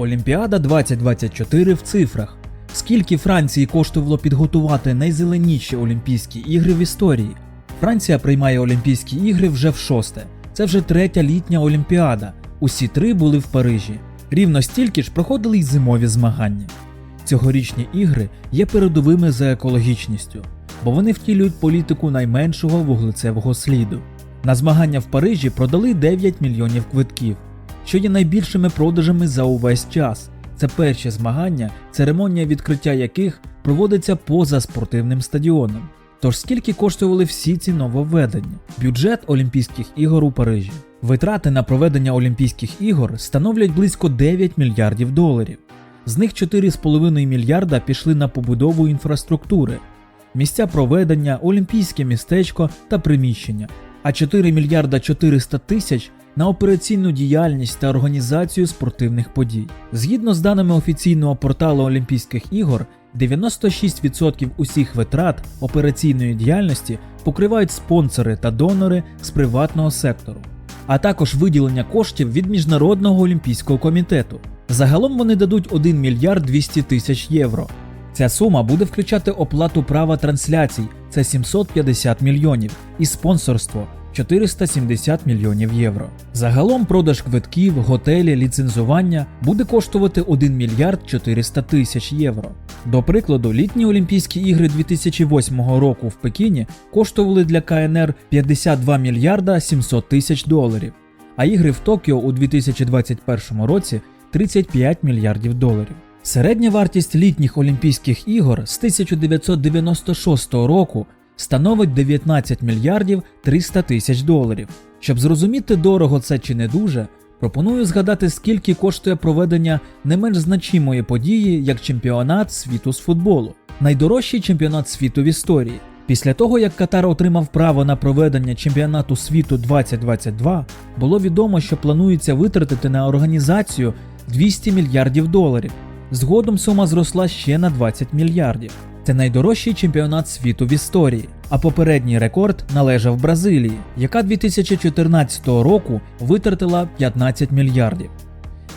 Олімпіада 2024 в цифрах. Скільки Франції коштувало підготувати найзеленіші Олімпійські ігри в історії? Франція приймає Олімпійські ігри вже в шосте. Це вже третя літня Олімпіада. Усі три були в Парижі. Рівно стільки ж проходили й зимові змагання. Цьогорічні ігри є передовими за екологічністю, бо вони втілюють політику найменшого вуглецевого сліду. На змагання в Парижі продали 9 мільйонів квитків, що є найбільшими продажами за увесь час. Це перші змагання, церемонія відкриття яких проводиться поза спортивним стадіоном. Тож скільки коштували всі ці нововведення? Бюджет Олімпійських ігор у Парижі. Витрати на проведення Олімпійських ігор становлять близько 9 мільярдів доларів. З них 4,5 мільярда пішли на побудову інфраструктури, місця проведення, олімпійське містечко та приміщення, а 4 мільярда 400 тисяч на операційну діяльність та організацію спортивних подій. Згідно з даними офіційного порталу Олімпійських ігор, 96% усіх витрат операційної діяльності покривають спонсори та донори з приватного сектору, а також виділення коштів від Міжнародного олімпійського комітету. Загалом вони дадуть 1 мільярд 200 тисяч євро. Ця сума буде включати оплату права трансляцій це 750 мільйонів і спонсорство 470 мільйонів євро. Загалом продаж квитків, готелі, ліцензування буде коштувати 1 мільярд 400 тисяч євро. До прикладу, літні Олімпійські ігри 2008 року в Пекіні коштували для КНР 52 мільярда 700 тисяч доларів, а ігри в Токіо у 2021 році 35 мільярдів доларів. Середня вартість літніх Олімпійських ігор з 1996 року становить 19 мільярдів 300 тисяч доларів. Щоб зрозуміти дорого це чи не дуже, пропоную згадати, скільки коштує проведення не менш значимої події, як чемпіонат світу з футболу, найдорожчий чемпіонат світу в історії. Після того, як Катар отримав право на проведення чемпіонату світу 2022, було відомо, що планується витратити на організацію 200 мільярдів доларів. Згодом сума зросла ще на 20 мільярдів. Це найдорожчий чемпіонат світу в історії, а попередній рекорд належав Бразилії, яка 2014 року витратила 15 мільярдів.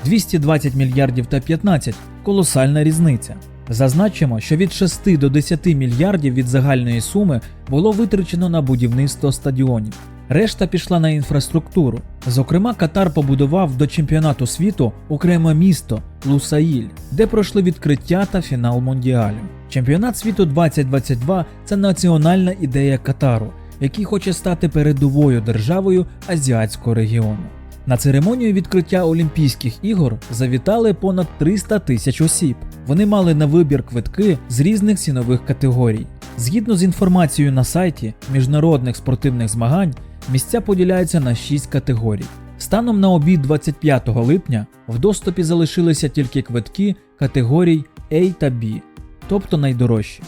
220 мільярдів та 15 колосальна різниця. Зазначимо, що від 6 до 10 мільярдів від загальної суми було витрачено на будівництво стадіонів. Решта пішла на інфраструктуру. Зокрема, Катар побудував до чемпіонату світу окреме місто Лусаїль, де пройшли відкриття та фінал Мондіалю. Чемпіонат світу 2022 це національна ідея Катару, який хоче стати передовою державою азіатського регіону. На церемонію відкриття Олімпійських ігор завітали понад 300 тисяч осіб. Вони мали на вибір квитки з різних цінових категорій. Згідно з інформацією на сайті міжнародних спортивних змагань, місця поділяються на 6 категорій. Станом на обід 25 липня в доступі залишилися тільки квитки категорій A та B, тобто найдорожчі.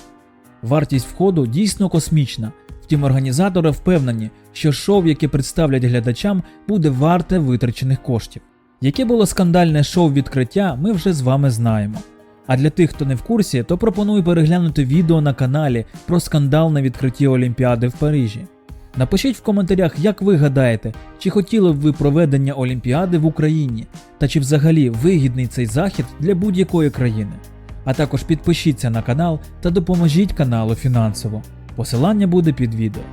Вартість входу дійсно космічна, втім організатори впевнені, що шоу, яке представлять глядачам, буде варте витрачених коштів. Яке було скандальне шоу відкриття, ми вже з вами знаємо. А для тих, хто не в курсі, то пропоную переглянути відео на каналі про скандал на відкритті Олімпіади в Парижі. Напишіть в коментарях, як ви гадаєте, чи хотіли б ви проведення Олімпіади в Україні, та чи взагалі вигідний цей захід для будь-якої країни. А також підпишіться на канал та допоможіть каналу фінансово. Посилання буде під відео.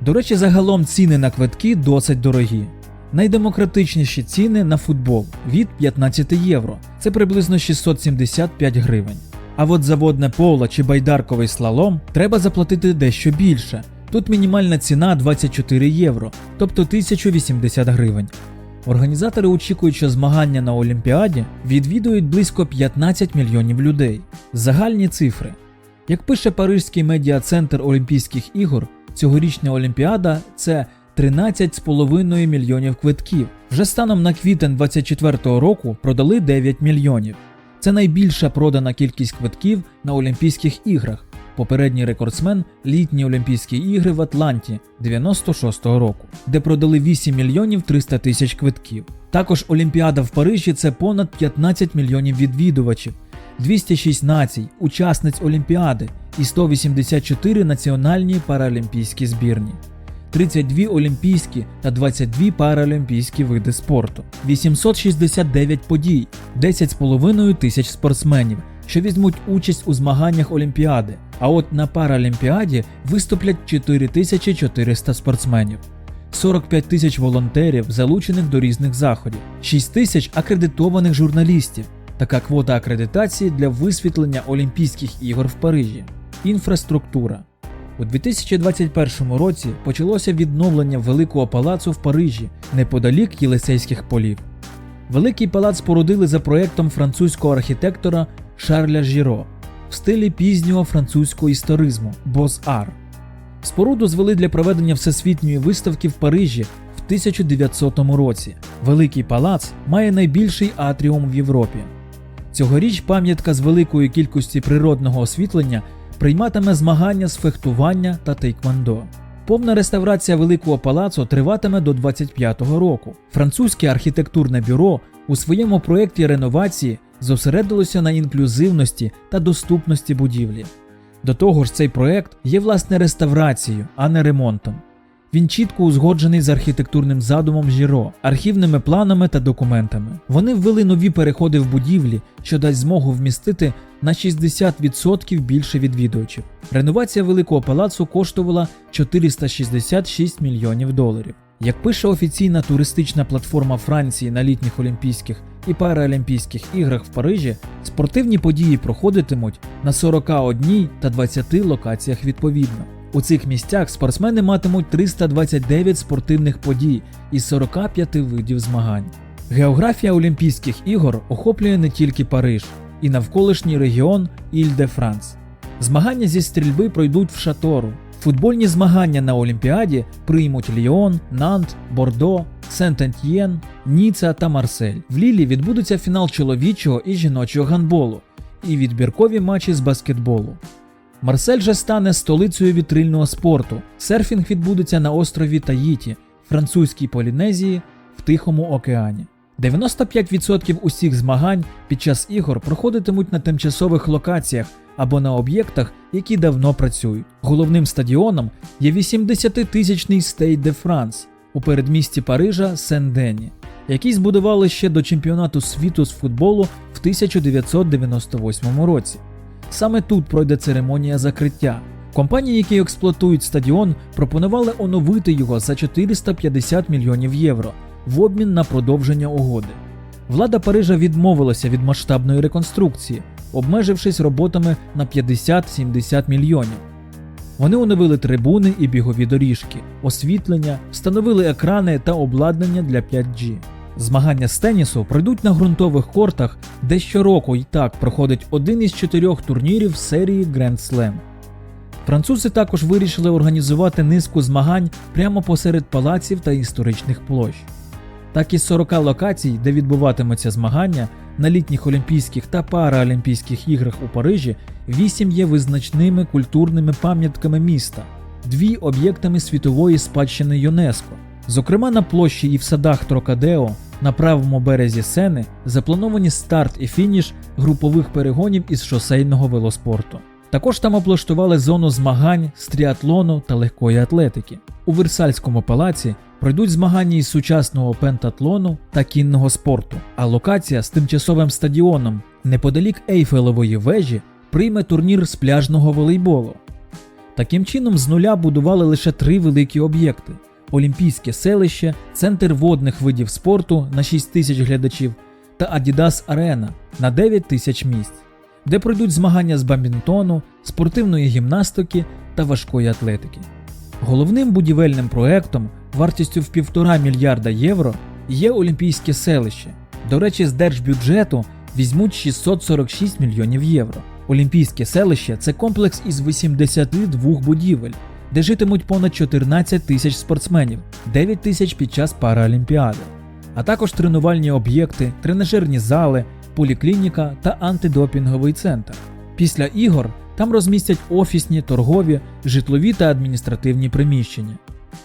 До речі, загалом ціни на квитки досить дорогі. Найдемократичніші ціни на футбол від 15 євро, це приблизно 675 гривень. А от за водне поло чи байдарковий слалом треба заплатити дещо більше. Тут мінімальна ціна 24 євро, тобто 1080 гривень. Організатори очікують, що змагання на Олімпіаді відвідують близько 15 мільйонів людей. Загальні цифри. Як пише Парижський медіа-центр Олімпійських ігор, цьогорічна Олімпіада це 13,5 мільйонів квитків. Вже станом на квітень 2024 року продали 9 мільйонів. Це найбільша продана кількість квитків на Олімпійських іграх. Попередній рекордсмен літні Олімпійські ігри в Атланті 96-го року, де продали 8 мільйонів 300 тисяч квитків. Також Олімпіада в Парижі це понад 15 мільйонів відвідувачів, 206 націй, учасниць Олімпіади і 184 національні паралімпійські збірні. 32 олімпійські та 22 паралімпійські види спорту, 869 подій, 10,5 тисяч спортсменів, що візьмуть участь у змаганнях Олімпіади. А от на Паралімпіаді виступлять 4400 спортсменів. 45 тисяч волонтерів, залучених до різних заходів, 6 тисяч акредитованих журналістів. Така квота акредитації для висвітлення Олімпійських ігор в Парижі. Інфраструктура. У 2021 році почалося відновлення Великого палацу в Парижі неподалік Єлисейських полів. Великий палац спорудили за проєктом французького архітектора Шарля Жіро в стилі пізнього французького історизму Боз-Ар. Споруду звели для проведення всесвітньої виставки в Парижі в 1900 році. Великий палац має найбільший атріум в Європі. Цьогоріч пам'ятка з великою кількістю природного освітлення прийматиме змагання з фехтування та тейквондо. Повна реставрація Великого палацу триватиме до 25-го року. Французьке архітектурне бюро у своєму проєкті реновації зосередилося на інклюзивності та доступності будівлі. До того ж, цей проект є власне реставрацією, а не ремонтом. Він чітко узгоджений з архітектурним задумом Жіро, архівними планами та документами. Вони ввели нові переходи в будівлі, що дасть змогу вмістити на 60% більше відвідувачів. Реновація Великого палацу коштувала 466 мільйонів доларів. Як пише офіційна туристична платформа Франції на літніх Олімпійських і Паралімпійських іграх в Парижі, спортивні події проходитимуть на 41 та 20 локаціях відповідно. У цих місцях спортсмени матимуть 329 спортивних подій із 45 видів змагань. Географія Олімпійських ігор охоплює не тільки Париж і навколишній регіон Іль-де-Франс. Змагання зі стрільби пройдуть в Шатору. Футбольні змагання на Олімпіаді приймуть Ліон, Нант, Бордо, Сент-Ентьєн, Ніца та Марсель. В Лілі відбудеться фінал чоловічого і жіночого гандболу і відбіркові матчі з баскетболу. Марсель же стане столицею вітрильного спорту. Серфінг відбудеться на острові Таїті, французькій Полінезії в Тихому океані. 95% усіх змагань під час ігор проходитимуть на тимчасових локаціях або на об'єктах, які давно працюють. Головним стадіоном є 80-тисячний Стейт де Франс у передмісті Парижа Сен-Дені, який збудували ще до чемпіонату світу з футболу в 1998 році. Саме тут пройде церемонія закриття. Компанії, які експлуатують стадіон, пропонували оновити його за 450 мільйонів євро в обмін на продовження угоди. Влада Парижа відмовилася від масштабної реконструкції, обмежившись роботами на 50-70 мільйонів. Вони оновили трибуни і бігові доріжки, освітлення, встановили екрани та обладнання для 5G. Змагання з тенісу пройдуть на ґрунтових кортах, де щороку і так проходить один із чотирьох турнірів серії Grand Slam. Французи також вирішили організувати низку змагань прямо посеред палаців та історичних площ. Так із 40 локацій, де відбуватимуться змагання, на літніх Олімпійських та Параолімпійських іграх у Парижі 8 є визначними культурними пам'ятками міста, дві об'єктами світової спадщини ЮНЕСКО. Зокрема, на площі і в садах Трокадео на правому березі Сени заплановані старт і фініш групових перегонів із шосейного велоспорту. Також там облаштували зону змагань з тріатлону та легкої атлетики. У Версальському палаці пройдуть змагання із сучасного пентатлону та кінного спорту, а локація з тимчасовим стадіоном неподалік Ейфелевої вежі прийме турнір з пляжного волейболу. Таким чином, з нуля будували лише три великі об'єкти: Олімпійське селище, центр водних видів спорту на 6 тисяч глядачів та Adidas Арена на 9 тисяч місць, де пройдуть змагання з бамбінтону, спортивної гімнастики та важкої атлетики. Головним будівельним проектом вартістю в півтора мільярда євро є Олімпійське селище. До речі, з держбюджету візьмуть 646 мільйонів євро. Олімпійське селище це комплекс із 82 будівель, де житимуть понад 14 тисяч спортсменів, 9 тисяч під час Параолімпіади, а також тренувальні об'єкти, тренажерні зали, поліклініка та антидопінговий центр. Після ігор там розмістять офісні, торгові, житлові та адміністративні приміщення.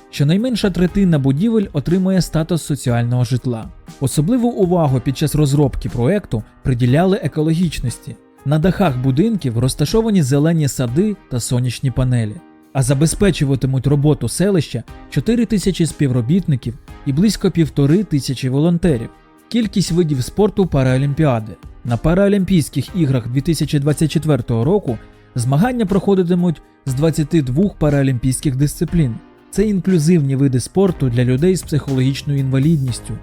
Щонайменша третина будівель отримує статус соціального житла. Особливу увагу під час розробки проекту приділяли екологічності. На дахах будинків розташовані зелені сади та сонячні панелі. а забезпечуватимуть роботу селища 4 тисячі співробітників і близько півтори тисячі волонтерів. Кількість видів спорту Параолімпіади. На Параолімпійських іграх 2024 року змагання проходитимуть з 22 параолімпійських дисциплін. Це інклюзивні види спорту для людей з психологічною інвалідністю,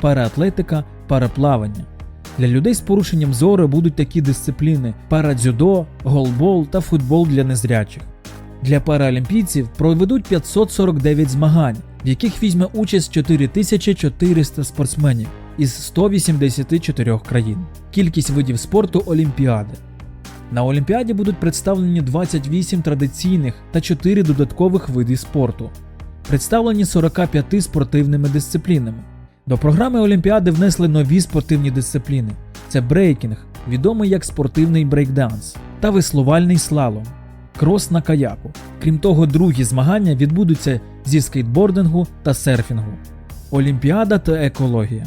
параатлетика, параплавання. Для людей з порушенням зору будуть такі дисципліни: парадзюдо, голбол та футбол для незрячих. Для паралімпійців проведуть 549 змагань, в яких візьме участь 4400 спортсменів із 184 країн. Кількість видів спорту Олімпіади. На Олімпіаді будуть представлені 28 традиційних та 4 додаткових види спорту, представлені 45 спортивними дисциплінами. До програми Олімпіади внесли нові спортивні дисципліни: це брейкінг, відомий як спортивний брейкданс, та веслувальний слалом, крос на каяку. Крім того, другі змагання відбудуться зі скейтбордингу та серфінгу. Олімпіада та екологія.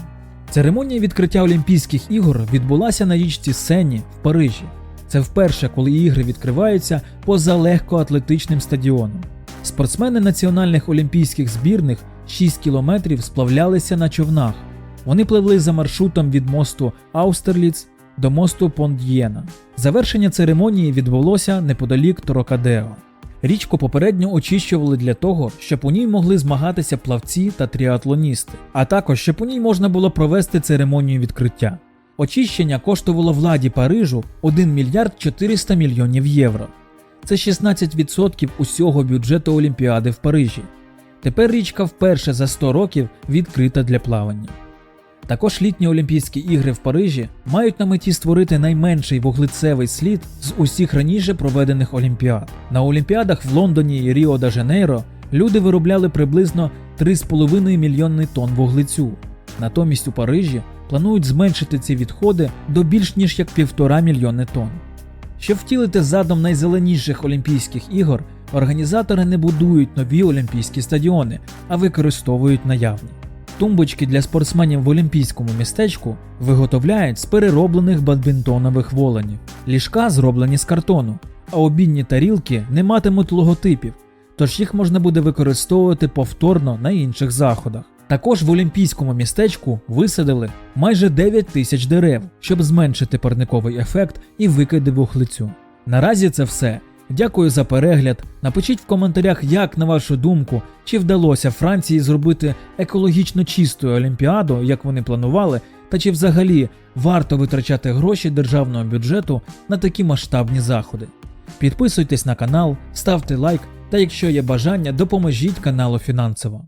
Церемонія відкриття Олімпійських ігор відбулася на річці Сені в Парижі. Це вперше, коли ігри відкриваються поза легкоатлетичним стадіоном. Спортсмени національних олімпійських збірних 6 кілометрів сплавлялися на човнах. Вони пливли за маршрутом від мосту Аустерліц до мосту Понд'єна. Завершення церемонії відбулося неподалік Торокадео. Річку попередньо очищували для того, щоб у ній могли змагатися плавці та тріатлоністи, а також щоб у ній можна було провести церемонію відкриття. Очищення коштувало владі Парижу 1 мільярд 400 мільйонів євро. Це 16% усього бюджету Олімпіади в Парижі. Тепер річка вперше за 100 років відкрита для плавання. Також літні Олімпійські ігри в Парижі мають на меті створити найменший вуглецевий слід з усіх раніше проведених Олімпіад. На Олімпіадах в Лондоні і Ріо де Жанейро люди виробляли приблизно 3,5 мільйони тонн вуглецю. Натомість у Парижі планують зменшити ці відходи до більш ніж як півтора мільйони тонн. Щоб втілити задум найзеленіших Олімпійських ігор, організатори не будують нові олімпійські стадіони, а використовують наявні. Тумбочки для спортсменів в олімпійському містечку виготовляють з перероблених бадмінтонових воленів. Ліжка зроблені з картону, а обідні тарілки не матимуть логотипів, тож їх можна буде використовувати повторно на інших заходах. Також в олімпійському містечку висадили майже 9 тисяч дерев, щоб зменшити парниковий ефект і викиди вуглецю. Наразі це все. Дякую за перегляд. Напишіть в коментарях, як на вашу думку, чи вдалося Франції зробити екологічно чисту олімпіаду, як вони планували, та чи взагалі варто витрачати гроші державного бюджету на такі масштабні заходи. Підписуйтесь на канал, ставте лайк та якщо є бажання, допоможіть каналу фінансово.